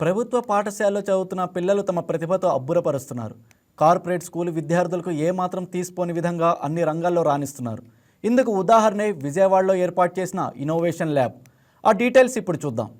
ప్రభుత్వ పాఠశాలలో చదువుతున్న పిల్లలు తమ ప్రతిభతో అబ్బురపరుస్తున్నారు. కార్పొరేట్ స్కూల్ విద్యార్థులకు ఏమాత్రం తీసిపోని విధంగా అన్ని రంగాల్లో రాణిస్తున్నారు. ఇందుకు ఉదాహరణే విజయవాడలో ఏర్పాటు చేసిన ఇన్నోవేషన్ ల్యాబ్. ఆ డీటెయిల్స్ ఇప్పుడు చూద్దాం.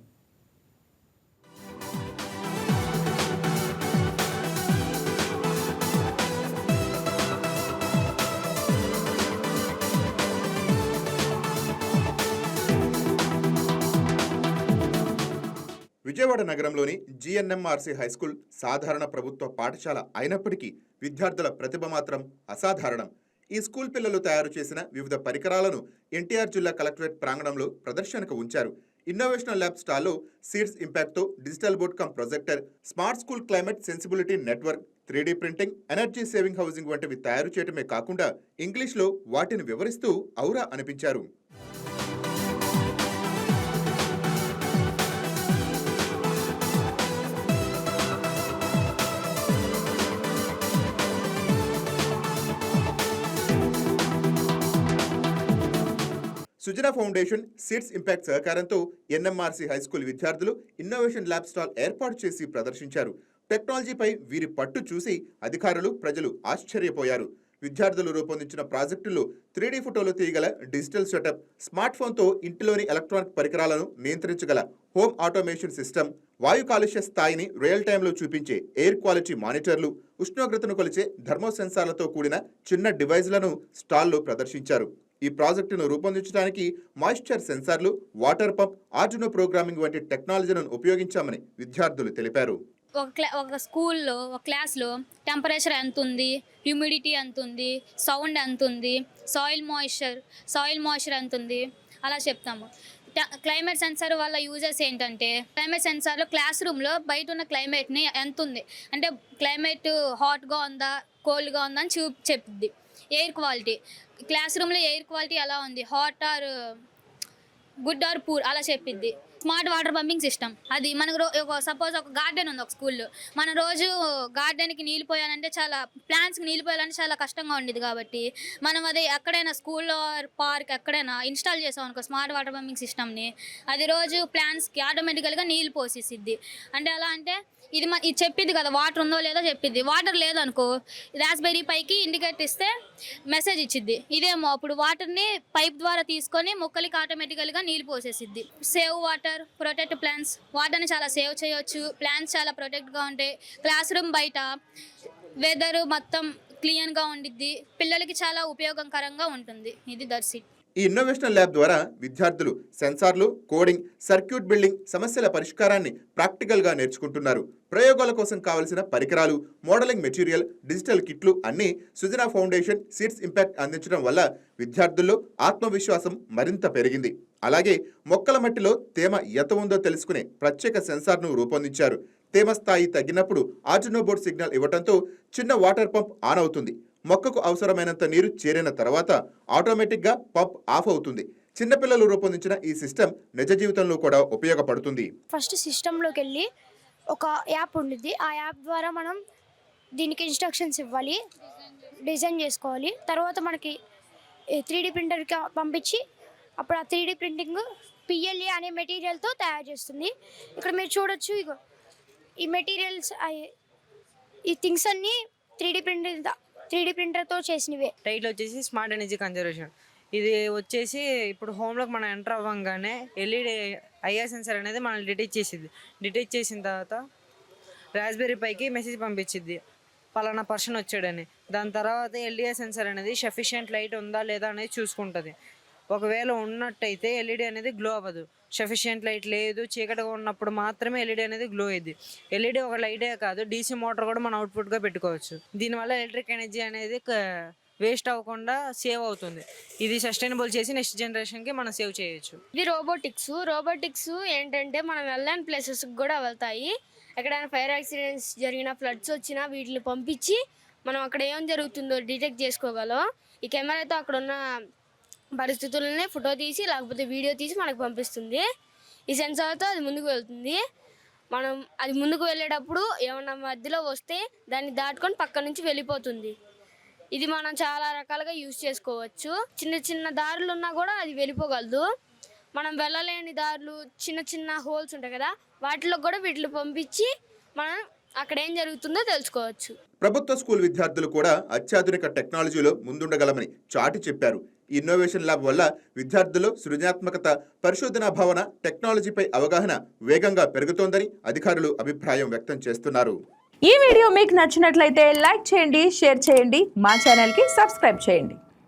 విజయవాడ నగరంలోని జిఎన్ఎంఆర్సి హైస్కూల్ సాధారణ ప్రభుత్వ పాఠశాల అయినప్పటికీ విద్యార్థుల ప్రతిభ మాత్రం అసాధారణం. ఈ స్కూల్ పిల్లలు తయారు చేసిన వివిధ పరికరాలను ఎన్టీఆర్ జిల్లా కలెక్టరేట్ ప్రాంగణంలో ప్రదర్శనకు ఉంచారు. ఇన్నోవేషనల్ ల్యాబ్ స్టాల్లో seeds ఇంపాక్ట్తో digital board cum projector smart school climate sensibility network three printing energy saving housing వంటివి తయారు చేయడమే కాకుండా ఇంగ్లీష్లో వాటిని వివరిస్తూ ఔరా అనిపించారు. సుజన ఫౌండేషన్ సీడ్స్ ఇంపాక్ట్ సహకారంతో ఎన్ఎంఆర్సీ హైస్కూల్ విద్యార్థులు ఇన్నోవేషన్ ల్యాబ్ స్టాల్ ఏర్పాటు చేసి ప్రదర్శించారు. టెక్నాలజీపై వీరి పట్టు చూసి అధికారులు ప్రజలు ఆశ్చర్యపోయారు. విద్యార్థులు రూపొందించిన ప్రాజెక్టుల్లో త్రీడీ ఫోటోలు తీయగల డిజిటల్ సెటప్ స్మార్ట్ ఫోన్తో ఇంటిలోని ఎలక్ట్రానిక్ పరికరాలను నియంత్రించగల హోమ్ ఆటోమేషన్ సిస్టమ్ వాయు కాలుష్య స్థాయిని రియల్ టైంలో చూపించే ఎయిర్ క్వాలిటీ మానిటర్లు ఉష్ణోగ్రతను కొలిచే థర్మో సెన్సార్లతో కూడిన చిన్న డివైజ్లను స్టాల్లో ప్రదర్శించారు. ఈ ప్రాజెక్టును రూపొందించడానికి మాయిశ్చర్ సెన్సార్లు వాటర్ పంప్ ఆర్జునో ప్రోగ్రామింగ్ వంటి టెక్నాలజీలను ఉపయోగించామని విద్యార్థులు తెలిపారు. ఒక క్లా ఒక స్కూల్లో ఒక క్లాస్లో టెంపరేచర్ ఎంత ఉంది హ్యూమిడిటీ ఎంత ఉంది సౌండ్ ఎంత ఉంది సాయిల్ మాయిశ్చర్ సాయిల్ మాయిశ్చర్ ఎంత ఉంది అలా చెప్తాము. క్లైమేట్ సెన్సార్ వల్ల యూజెస్ ఏంటంటే క్లైమేట్ సెన్సార్లో క్లాస్ రూమ్లో బయట ఉన్న క్లైమేట్ని ఎంత ఉంది అంటే క్లైమేట్ హాట్గా ఉందా కోల్డ్గా ఉందా అని చూ చెప్తుంది ఎయిర్ క్వాలిటీ. క్లాస్ రూమ్లో ఎయిర్ క్వాలిటీ ఎలా ఉంది. Hot or good or poor అలా చెప్పిద్ది. Smart water pumping system. అది మనకు ఒక సపోజ్ ఒక గార్డెన్ ఉంది ఒక స్కూల్లో. మనం రోజు గార్డెన్కి నీళ్ళు పోయాలంటే చాలా ప్లాంట్స్కి నీళ్ళు పోయాలంటే చాలా కష్టంగా ఉండేది కాబట్టి మనం అది ఎక్కడైనా స్కూల్లో పార్క్ ఎక్కడైనా ఇన్స్టాల్ చేసాం అనుకో స్మార్ట్ వాటర్ పంపింగ్ సిస్టమ్ని అది రోజు ప్లాంట్స్కి ఆటోమేటికల్గా నీళ్ళు పోసేసిద్ది. అంటే ఎలా అంటే ఇది మన ఇది చెప్పిద్ది కదా వాటర్ ఉందో లేదో చెప్పిద్ది. వాటర్ లేదనుకో రాస్బెర్రీ పైకి ఇండికేట్ ఇస్తే మెసేజ్ ఇచ్చిద్ది. ఇదేమో అప్పుడు వాటర్ని పైప్ ద్వారా తీసుకొని మొక్కలకి ఆటోమేటికల్గా నీళ్ళు పోసేసిద్ది. సేవ్ వాటర్ ప్రొటెక్ట్ ప్లాన్స్ వాటర్ని చాలా సేవ్ చేయొచ్చు. ప్లాన్స్ చాలా ప్రొటెక్ట్గా ఉంటాయి క్లాస్ రూమ్ బయట వెదర్ మొత్తం క్లియర్గా ఉండిద్ది. పిల్లలకి చాలా ఉపయోగకరంగా ఉంటుంది. ఇది దర్శి ఈ ఇన్నోవేషనల్ ల్యాబ్ ద్వారా విద్యార్థులు సెన్సార్లు కోడింగ్ సర్క్యూట్ బిల్డింగ్ సమస్యల పరిష్కారాన్ని ప్రాక్టికల్గా నేర్చుకుంటున్నారు. ప్రయోగాల కోసం కావలసిన పరికరాలు మోడలింగ్ మెటీరియల్ డిజిటల్ కిట్లు అన్నీ సుజనా ఫౌండేషన్ సీడ్స్ ఇంపాక్ట్ అందించడం వల్ల విద్యార్థుల్లో ఆత్మవిశ్వాసం మరింత పెరిగింది. అలాగే మొక్కల మట్టిలో తేమ ఎంత ఉందో తెలుసుకునే ప్రత్యేక సెన్సార్ను రూపొందించారు. తేమ స్థాయి తగ్గినప్పుడు ఆర్జునోబోర్డ్ సిగ్నల్ ఇవ్వడంతో చిన్న వాటర్ పంప్ ఆన్ అవుతుంది. మొక్కకు అవసరమైనంత నీరు చేరిన తర్వాత ఆటోమేటిక్గా పంప్ ఆఫ్ అవుతుంది. చిన్నపిల్లలు రూపొందించిన ఈ సిస్టమ్ నిజ జీవితంలో కూడా ఉపయోగపడుతుంది. ఫస్ట్ సిస్టంలోకి వెళ్ళి ఒక యాప్ ఉండిద్ది. ఆ యాప్ ద్వారా మనం దీనికి ఇన్స్ట్రక్షన్స్ ఇవ్వాలి డిజైన్ చేసుకోవాలి. తర్వాత మనకి త్రీ ప్రింటర్కి పంపించి అప్పుడు ఆ త్రీ ప్రింటింగ్ పిఎల్ఏ అనే మెటీరియల్తో తయారు చేస్తుంది. ఇక్కడ మీరు చూడొచ్చు ఇగో ఈ మెటీరియల్స్ ఈ థింగ్స్ అన్నీ three D printer three D ప్రింటర్తో చేసినవే. టైటిల్ వచ్చేసి స్మార్ట్ ఎనర్జీ కన్జర్వేషన్ ఇది వచ్చేసి ఇప్పుడు హోమ్లోకి మనం ఎంటర్ అవ్వగానే ఎల్ఈడి ఐఆర్ సెన్సర్ అనేది మనం డిటెక్ట్ చేసిద్ది. డిటెక్ట్ చేసిన తర్వాత రాస్బెర్రీ పైకి మెసేజ్ పంపించిద్ది. పలానా పర్సన్ వచ్చాడని. దాని తర్వాత ఎల్ఈఆర్ సెన్సర్ అనేది సఫిషియంట్ లైట్ ఉందా లేదా అనేది చూసుకుంటుంది. ఒకవేళ ఉన్నట్టయితే ఎల్ఈడి అనేది గ్లో అవ్వదు. సఫిషియంట్ లైట్ లేదు చీకటిగా ఉన్నప్పుడు మాత్రమే ఎల్ఈడి అనేది గ్లో అయ్యింది ఎల్ఈడి ఒక లైటే కాదు డీసీ మోటార్ కూడా మనం అవుట్పుట్గా పెట్టుకోవచ్చు. దీనివల్ల ఎలక్ట్రిక్ ఎనర్జీ అనేది వేస్ట్ అవ్వకుండా సేవ్ అవుతుంది. ఇది సస్టైనబుల్ చేసి నెక్స్ట్ జనరేషన్కి మనం సేవ్ చేయొచ్చు. ఇది రోబోటిక్స్ రోబోటిక్స్ ఏంటంటే మనం వెళ్ళని ప్లేసెస్కి కూడా వెళ్తాయి. ఎక్కడైనా ఫైర్ యాక్సిడెంట్స్ జరిగిన ఫ్లడ్స్ వచ్చినా వీటిని పంపించి మనం అక్కడ ఏం జరుగుతుందో డిటెక్ట్ చేసుకోగలం. ఈ కెమెరాతో అక్కడ ఉన్న పరిస్థితులనే ఫోటో తీసి లేకపోతే వీడియో తీసి మనకు పంపిస్తుంది. ఈ సెన్సార్తో అది ముందుకు వెళ్తుంది. మనం అది ముందుకు వెళ్ళేటప్పుడు ఏమన్నా మధ్యలో వస్తే దాన్ని దాటుకొని పక్క నుంచి వెళ్ళిపోతుంది. ఇది మనం చాలా రకాలుగా యూజ్ చేసుకోవచ్చు. చిన్న చిన్న దారులు ఉన్నా కూడా అది వెళ్ళిపోగలదు. మనం వెళ్ళలేని దారులు చిన్న చిన్న హోల్స్ ఉంటాయి కదా వాటిలో కూడా వీటిని పంపించి మనం అక్కడ ఏం జరుగుతుందో తెలుసుకోవచ్చు. ప్రభుత్వ స్కూల్ విద్యార్థులు కూడా అత్యాధునిక టెక్నాలజీలో ముందుండగలమని చాటి చెప్పారు. ఇన్నోవేషన్ ల్యాబ్ వల్ల విద్యార్థులు సృజనాత్మకత పరిశోధన భావన టెక్నాలజీపై అవగాహన వేగంగా పెరుగుతోందని అధికారులు అభిప్రాయం వ్యక్తం చేస్తున్నారు. ఈ వీడియో మీకు నచ్చినట్లయితే లైక్ చేయండి షేర్ చేయండి మా ఛానల్కి సబ్స్క్రైబ్ చేయండి.